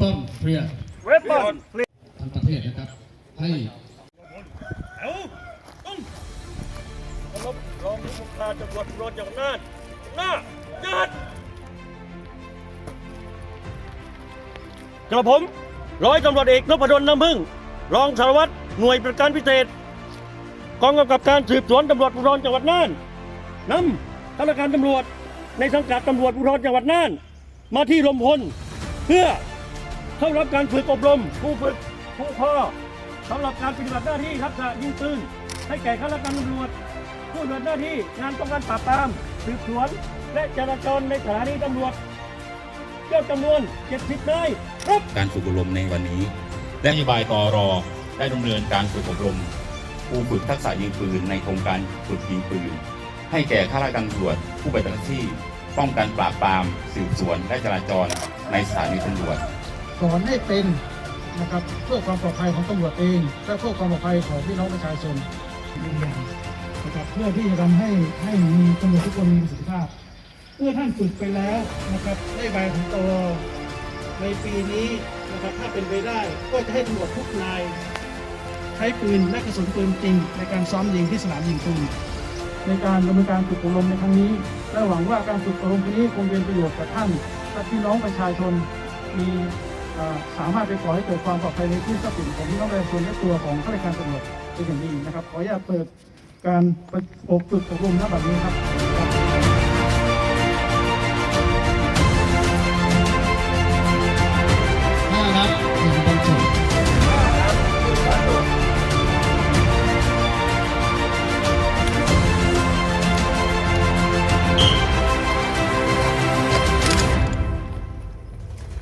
ปอนเคลียร์เวปอนทั้งประเทศนะครับ ให้เอาต้องเคารพรองผู้บัญชาการตำรวจภูธรจังหวัดน่านหน้าจัดกระผมร้อยตำรวจเอกนพดลน้ำพึ่ง รองสารวัตรหน่วยประการพิเศษกองกำกับการสืบสวนตำรวจภูธรจังหวัดน่านนำข้าราชการตำรวจในสังกัดตำรวจภูธรจังหวัดน่าน มาที่ลมพลเพื่อ เข้ารับการฝึกอบรมผู้ฝึกผู้พ่อสำหรับการปฏิบัติหน้าที่ทักษะยิงปืนให้แก่ข้าราชการตำรวจ ผู้ปฏิบัติหน้าที่งานป้องกันปราบปรามสืบสวน และจราจรในสถานีตำรวจยอดจำนวน70นายครับการฝึกอบรมในวันนี้และนโยบายตอรอได้ดำเนินการฝึกอบรมผู้ฝึกทักษะยิงปืนในโครงการฝึกยิงปืนให้แก่ข้าราชการตำรวจผู้ปฏิบัติหน้าที่ป้องกันปราบปรามสืบสวนและจราจรในสถานีตำรวจ สอนให้เป็นนะครับเพื่อความปลอดภัยของตำรวจเอง และเพื่อความปลอดภัยของพี่น้องประชาชนนะครับเพื่อที่จะทำให้ให้มีตำรวจทุกคนมีประสิทธิภาพเมื่อท่านฝึกไปแล้วนะครับได้ใบของตรในปีนี้นะครับถ้าเป็นไปได้ก็จะให้ตำรวจทุกนายใช้ปืนและกระสุนปืนจริง ในการซ้อมยิงที่สนามยิงปืนในการดำเนินการฝึกอบรมในครั้งนี้ และหวังว่าการฝึกอบรมครั้งนี้คงเป็นประโยชน์กับท่านและพี่น้องประชาชนมี สามารถไปก่อให้เกิดความปลอดภัยในที่ทรัพย์สินของพี่น้องประชาชนและตัวของข้าราชการตำรวจเป็นอย่างดีนะครับ ขออนุญาตเปิดการอบฝึกอบรมณบัดนี้ครับ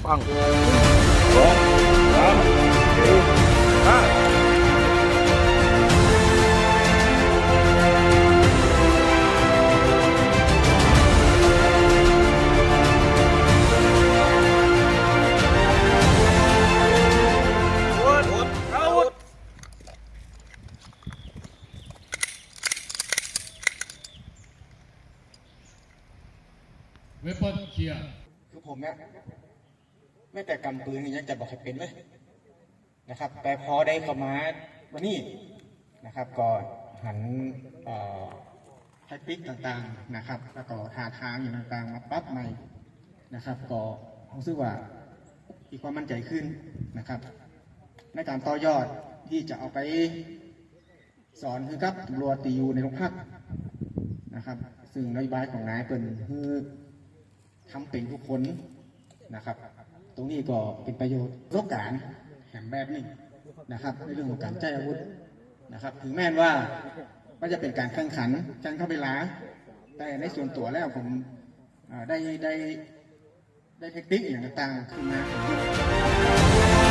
ห้านัดหนึ่งบรรจุเวปอนเคลียร์คือผมเนี่ย ไม่แต่กำปืนยังจะบอกให้เป็นเลยนะครับ แต่พอได้เข้ามาวันนี้นะครับก็หันไฮปิกต่างๆนะครับ แล้วก็หาทางอย่างต่างๆมาปรับใหม่นะครับ ก็รู้สึกว่ามีความมั่นใจขึ้นนะครับ ในการต่อยอดที่จะเอาไปสอนคือครับตำรวจตีอยู่ในโรงพักนะครับ ซึ่งนโยบายของนายเป็นคือทำเป็นทุกคน นะครับ ตรงนี้ก็เป็นประโยชน์โลกการแห่งแบบหนึ่งนะครับ ในเรื่องของการใช้อาวุธนะครับ ถึงแม้ว่ามันจะเป็นการแข่งขันจังเข้าไปล้าแต่ในส่วนตัวแล้วผมได้ได้ได้เทคนิคอย่างต่างๆขึ้นมา